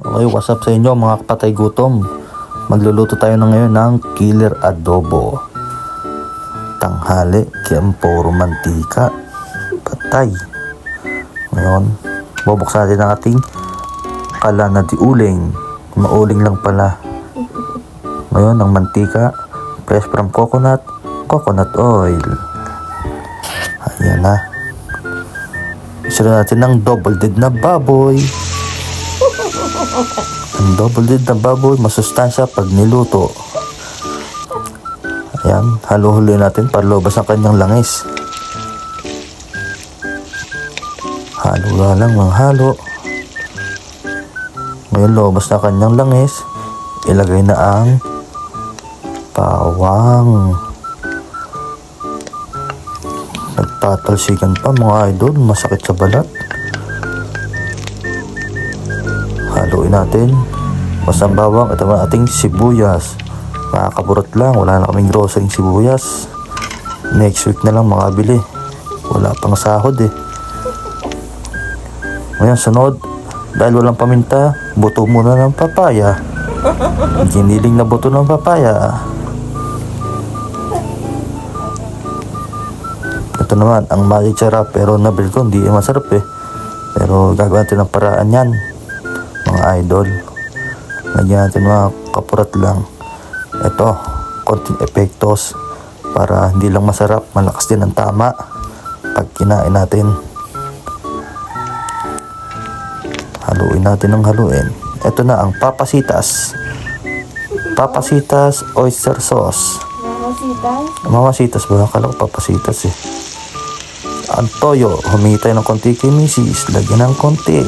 Okay, what's up sa inyo mga kapatay gutom? Magluluto tayo na ngayon ng killer adobo. Tanghali, kiamporo mantika, patay. Ngayon, bubuksan natin ang ating kala na di uling. Mauling lang pala. Ngayon, ang mantika, fresh from coconut, coconut oil. Ayan na. Isira natin ng double dead na baboy. Ang double dead na baboy, masustansya pag niluto. Ayan, halo-halo natin para lobas ang kanyang langis. Halo nga lang mga halo. Ngayon lobas na kanyang langis, ilagay na ang bawang. Nagtatalsikan pa mga idol, masakit sa balat. Haluin natin. Basta ang at ang ating sibuyas. Makakaburot lang, wala na kaming grocery sibuyas. Next week na lang makabili. Wala pang sahod eh. Ngayon sunod, dahil walang paminta, buto muna ng papaya. Giniling na buto ng papaya. Ito naman, ang magic sarap pero nabil ko hindi masarap eh. Pero gagawin natin ng paraan yan mga idol. Lagyan natin mga kapurat lang. Ito, konting epektos para hindi lang masarap, malakas din ang tama pag kinain natin. Haluin natin ng haluin. Ito na ang papasitas. Papasitas oyster sauce. Mamasitas. Mamasitas ba? Akala ko papasitas eh. Ang toyo, humingi tayo ng konti kay misis. Lagyan ng konti.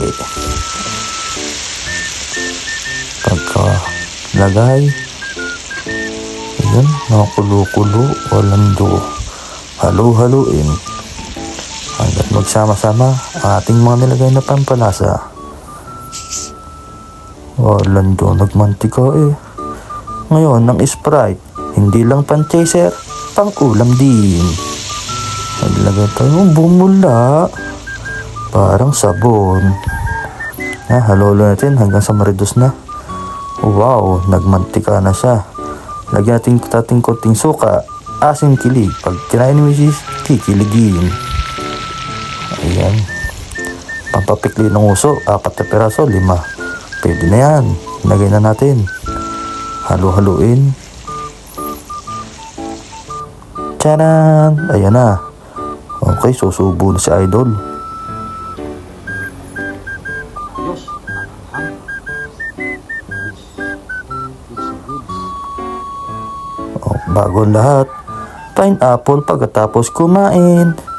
Pagka lagay, ayan, nakulo-kulo, walang do. Halo-haluin. Hanggat magsama-sama ang ating mga nilagay na pampalasa. Walang do, nagmantika eh. Ngayon, ng Sprite, hindi lang pan-chaser, pang-ulam din. Naglagay tayo bumula. Parang sabon. Ah, halolo natin hanggang sa maridos na. Wow, nagmantika na siya. Lagyan natin tating konting suka, asin kilig. Pag kinain ni Mrs. kikiligin. Ayan. Pampapikli ng uso, apat na peraso, lima. Pwede na yan. Lagay na natin. Halo-haluin. Charan! Ayan na. Okay, susubo na si Idol. Oh, bago lahat, pineapple pagkatapos kumain.